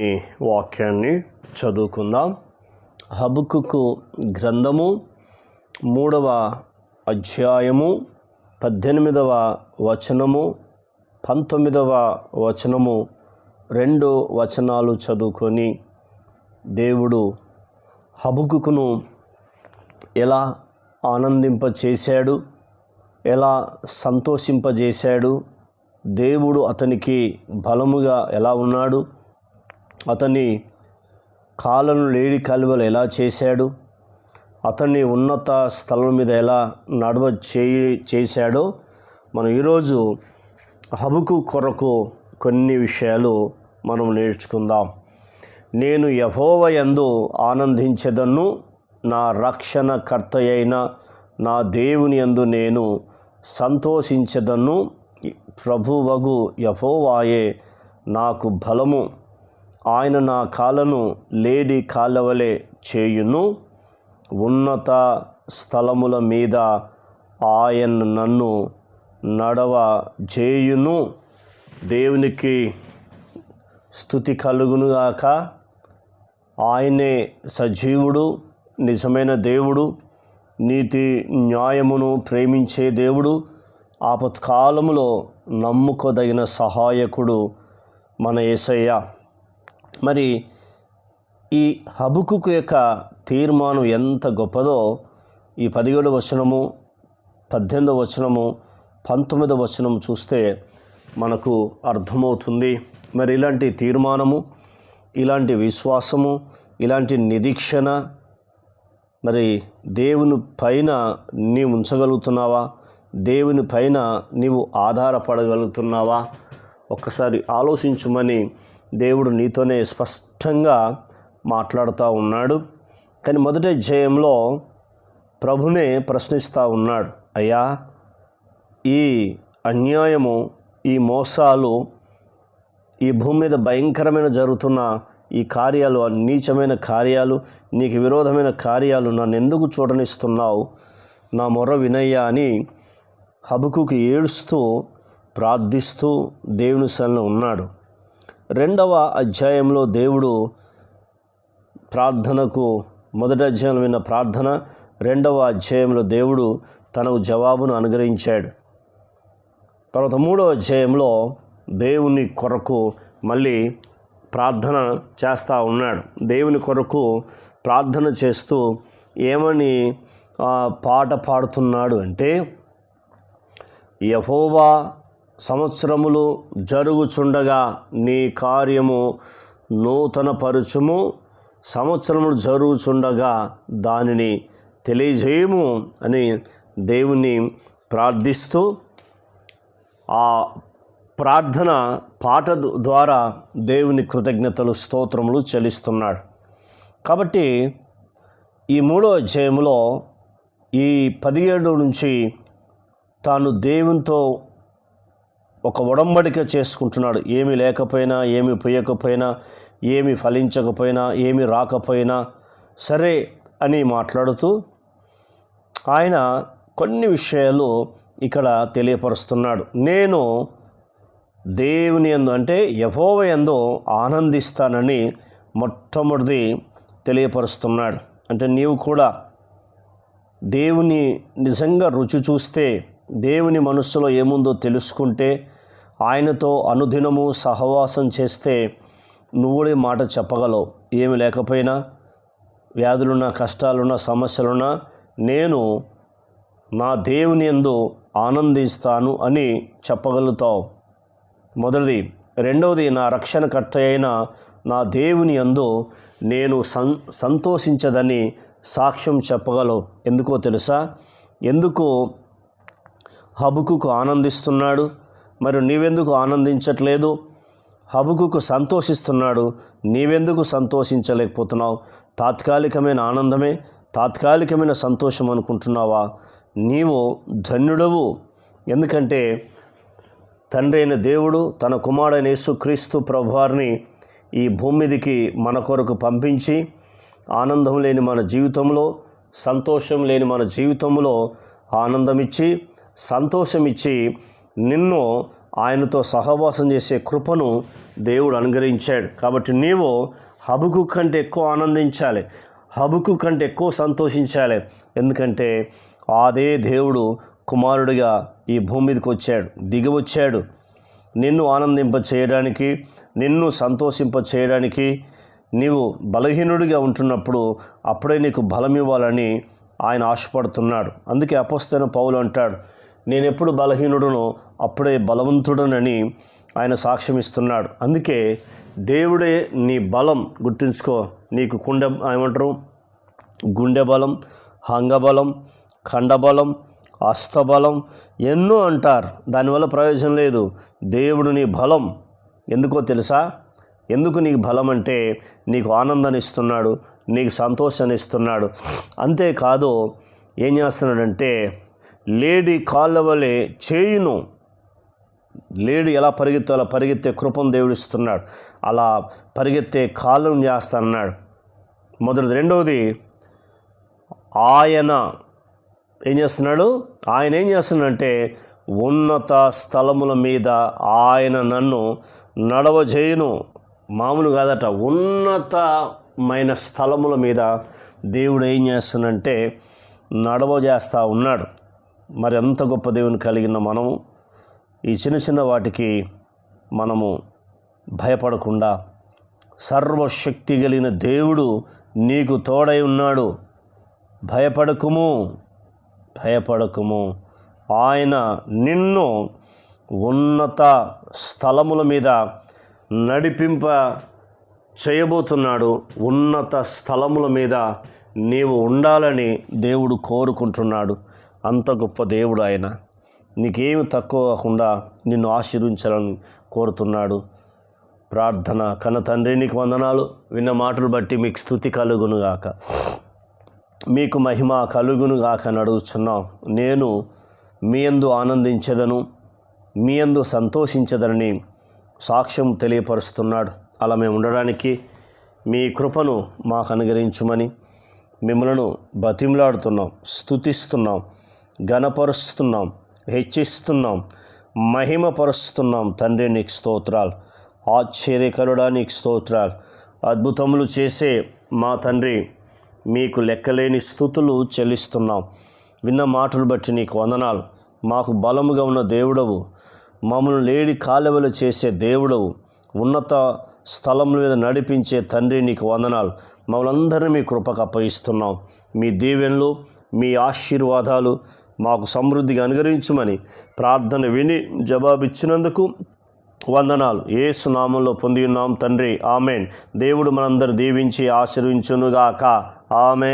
ఈ వాక్యాన్ని చదువుకుందాం. హబుకు గ్రంథము మూడవ అధ్యాయము పద్దెనిమిదవ వచనము పంతొమ్మిదవ వచనము రెండు వచనాలు చదువుకొని దేవుడు హబుకును ఎలా ఆనందింపచేశాడు ఎలా సంతోషింపజేశాడు దేవుడు అతనికి బలముగా ఎలా ఉన్నాడు అతని కాలను లేడి కాలువలు ఎలా చేశాడు? అతన్ని ఉన్నత స్థలం మీద ఎలా నడవ చేయి చేశాడో మనం ఈరోజు హబుకు కొరకు కొన్ని విషయాలు మనం నేర్చుకుందాం. నేను యహోవ ఎందు ఆనందించదన్ను నా రక్షణ కర్త అయిన నా దేవుని యందు నేను సంతోషించదన్ను ప్రభువగు యహోవాయే నాకు బలము ఆయన నా కాలను లేడి కాలవలే చేయును. ఉన్నత స్థలముల మీద ఆయన నన్ను నడవ చేయును దేవునికి స్థుతి కలుగునుగాక ఆయనే సజీవుడు నిజమైన దేవుడు నీతి న్యాయమును ప్రేమించే దేవుడు ఆపత్కాలములో నమ్ముకోదగిన సహాయకుడు మన యేసయ్య మరి ఈ హబుకుకు యొక్క తీర్మానం ఎంత గొప్పదో ఈ పదిహేడు వచనము పద్దెనిమిదో వచనము పంతొమ్మిదవ వచనం చూస్తే మనకు అర్థమవుతుంది. మరి ఇలాంటి తీర్మానము ఇలాంటి విశ్వాసము ఇలాంటి నిరీక్షణ మరి దేవుని పైన నీవు ఉంచగలుగుతున్నావా? దేవుని పైన నీవు ఆధారపడగలుగుతున్నావా? ఒక్కసారి ఆలోచించుమని దేవుడు నీతోనే స్పష్టంగా మాట్లాడుతూ ఉన్నాడు. కానీ మొదటి జయంలో ప్రభునే ప్రశ్నిస్తూ ఉన్నాడు. అయ్యా ఈ అన్యాయము ఈ మోసాలు ఈ భూమి మీద భయంకరమైన జరుగుతున్న ఈ కార్యాలు నీచమైన కార్యాలు నీకు విరోధమైన కార్యాలు నన్ను ఎందుకు చూడనిస్తున్నావు? నా మొర వినయ్యా అని హబుకుకి ఏడుస్తూ ప్రార్థిస్తూ దేవుని సన్నిలో ఉన్నాడు. రెండవ అధ్యాయంలో దేవుడు ప్రార్థనకు మొదటి అధ్యాయంలో విన్న ప్రార్థన రెండవ అధ్యాయంలో దేవుడు తనకు జవాబును అనుగ్రహించాడు. తర్వాత మూడవ అధ్యాయంలో దేవుని కొరకు మళ్ళీ ప్రార్థన చేస్తూ ఉన్నాడు. దేవుని కొరకు ప్రార్థన చేస్తూ ఏమని ఆ, పాట పాడుతున్నాడు అంటే యహోవా సంవత్సరములు జరుగుచుండగా నీ కార్యము నూతనపరుచుము. సంవత్సరములు జరుగుచుండగా దానిని తెలియజేయము అని దేవుని ప్రార్థిస్తూ ఆ ప్రార్థన పాట ద్వారా దేవుని కృతజ్ఞతలు స్తోత్రములు చెల్లిస్తున్నాడు. కాబట్టి ఈ మూడో అధ్యాయంలో ఈ పదిహేడు నుంచి తాను దేవునితో ఒక ఉడంబడిక చేసుకుంటున్నాడు. ఏమి లేకపోయినా ఏమి పోయకపోయినా ఏమి ఫలించకపోయినా ఏమి రాకపోయినా సరే అని మాట్లాడుతూ ఆయన కొన్ని విషయాలు ఇక్కడ తెలియపరుస్తున్నాడు. నేను దేవుని ఎందు అంటే యహోవ ఎందో ఆనందిస్తానని మొట్టమొదటి తెలియపరుస్తున్నాడు. అంటే నీవు కూడా దేవుని నిజంగా రుచి చూస్తే దేవుని మనస్సులో ఏముందో తెలుసుకుంటే ఆయనతో అనుదినము సహవాసం చేస్తే నువ్వుడే మాట చెప్పగలవు. ఏమి లేకపోయినా వ్యాధులున్నా కష్టాలున్నా సమస్యలున్నా నేను నా దేవుని యందు ఆనందిస్తాను అని చెప్పగలుగుతావు. మొదటిది. రెండవది నా రక్షణకర్త అయిన నా దేవుని యందు నేను సం సంతోషించదని సాక్ష్యం చెప్పగలవు. ఎందుకో తెలుసా? ఎందుకు హబుకుకు ఆనందిస్తున్నాడు. మరి నీవెందుకు ఆనందించట్లేదు? హబుకుకు సంతోషిస్తున్నాడు. నీవెందుకు సంతోషించలేకపోతున్నావు? తాత్కాలికమైన ఆనందమే తాత్కాలికమైన సంతోషం అనుకుంటున్నావా? నీవు ధన్యుడవు. ఎందుకంటే తండ్రి అయిన దేవుడు తన కుమారుడైన యేసుక్రీస్తు ప్రభువారిని ఈ భూమి మీదకి మన కొరకు పంపించి ఆనందం లేని మన జీవితంలో సంతోషం లేని మన జీవితంలో ఆనందమిచ్చి సంతోషమిచ్చి నిన్ను ఆయనతో సహవాసం చేసే కృపను దేవుడు అనుగ్రహించాడు. కాబట్టి నీవు హబుకు కంటే ఎక్కువ ఆనందించాలి. హబుకు కంటే ఎక్కువ సంతోషించాలి. ఎందుకంటే అదే దేవుడు కుమారుడిగా ఈ భూమి మీదకి వచ్చాడు. దిగి వచ్చాడు. నిన్ను ఆనందింప చేయడానికి నిన్ను సంతోషింప చేయడానికి నీవు బలహీనుడిగా ఉంటున్నప్పుడు అప్పుడే నీకు బలం ఇవ్వాలని ఆయన ఆశపడుతున్నాడు. అందుకే అపస్తైన పౌలు అంటాడు నేను ఎప్పుడు బలహీనుడునో అప్పుడే బలవంతుడనని ఆయన సాక్ష్యం ఇస్తున్నాడు అందుకే దేవుడే నీ బలం గుర్తుంచుకో. నీకు కుండె ఏమంటారు? గుండె బలం హంగబలం ఖండబలం అస్తబలం ఎన్నో అంటారు. దానివల్ల ప్రయోజనం లేదు. దేవుడు నీ బలం. ఎందుకో తెలుసా? ఎందుకు నీకు బలం అంటే నీకు ఆనందాన్ని ఇస్తున్నాడు నీకు సంతోషాన్ని ఇస్తున్నాడు అంతేకాదు ఏం చేస్తున్నాడంటే లేడీ కాళ్ళ వలె చేయును. లేడీ ఎలా పరిగెత్తాలో పరిగెత్తే కృపను దేవుడు ఇస్తున్నాడు. అలా పరిగెత్తే కాళ్ళను చేస్తానన్నాడు. మొదటిది. రెండవది ఆయన ఏం చేస్తున్నాడు? ఆయన ఏం చేస్తున్నాడంటే ఉన్నత స్థలముల మీద ఆయన నన్ను నడవజేయును. మామూలు కాదట. ఉన్నతమైన స్థలముల మీద దేవుడు ఏం చేస్తున్నంటే నడవ చేస్తూ ఉన్నాడు. మరి అంత గొప్ప దేవుని కలిగిన మనము? ఈ చిన్న చిన్న వాటికి మనము భయపడకుండా సర్వశక్తి కలిగిన దేవుడు నీకు తోడై ఉన్నాడు. భయపడకుము భయపడకుము. ఆయన నిన్ను ఉన్నత స్థలముల మీద నడిపింప చేయబోతున్నాడు. ఉన్నత స్థలముల మీద నీవు ఉండాలని దేవుడు కోరుకుంటున్నాడు. అంత గొప్ప దేవుడు ఆయన. నీకేమి తక్కువ కాకుండా నిన్ను ఆశీర్వించాలని కోరుతున్నాడు. ప్రార్థన కన్న తండ్రి నీకు వందనాలు. విన్న మాటలు బట్టి మీకు స్థుతి కలుగునుగాక. మీకు మహిమ కలుగునుగాక అని అడుగుచున్నాం. నేను మీ యందు ఆనందించదను మీ యందు సంతోషించదనని సాక్ష్యం తెలియపరుస్తున్నాడు. అలా మేము ఉండడానికి మీ కృపను మాకు అనుగ్రహించమని మిమ్మలను బతిమలాడుతున్నాం స్థుతిస్తున్నాం ఘనపరుస్తున్నాం హెచ్చిస్తున్నాం మహిమపరుస్తున్నాం. తండ్రి నీకు స్తోత్రాలు. ఆశ్చర్యకరుడా నీకు స్తోత్రాలు. అద్భుతములు చేసే మా తండ్రి మీకు లెక్కలేని స్థుతులు చెల్లిస్తున్నాం. విన్న మాటలు బట్టి నీకు వందనాలు. మాకు బలముగా ఉన్న దేవుడవు. మమ్మల్ని లేడి కాలువలు చేసే దేవుడవు. ఉన్నత స్థలం మీద నడిపించే తండ్రి నీకు వందనాలు. మమ్మల్ని అందరినీ మీ కృపకు అప్పగిస్తున్నాం. మీ దీవెనలు మీ ఆశీర్వాదాలు మాకు సమృద్ధిగా అనుగ్రహించమని ప్రార్థన విని జవాబిచ్చినందుకు వందనాలు. ఏసు నామంలో పొంది ఉన్నాం తండ్రి. ఆమెన్. దేవుడు మనందరు దీవించి ఆశీర్వించునుగాక. ఆమె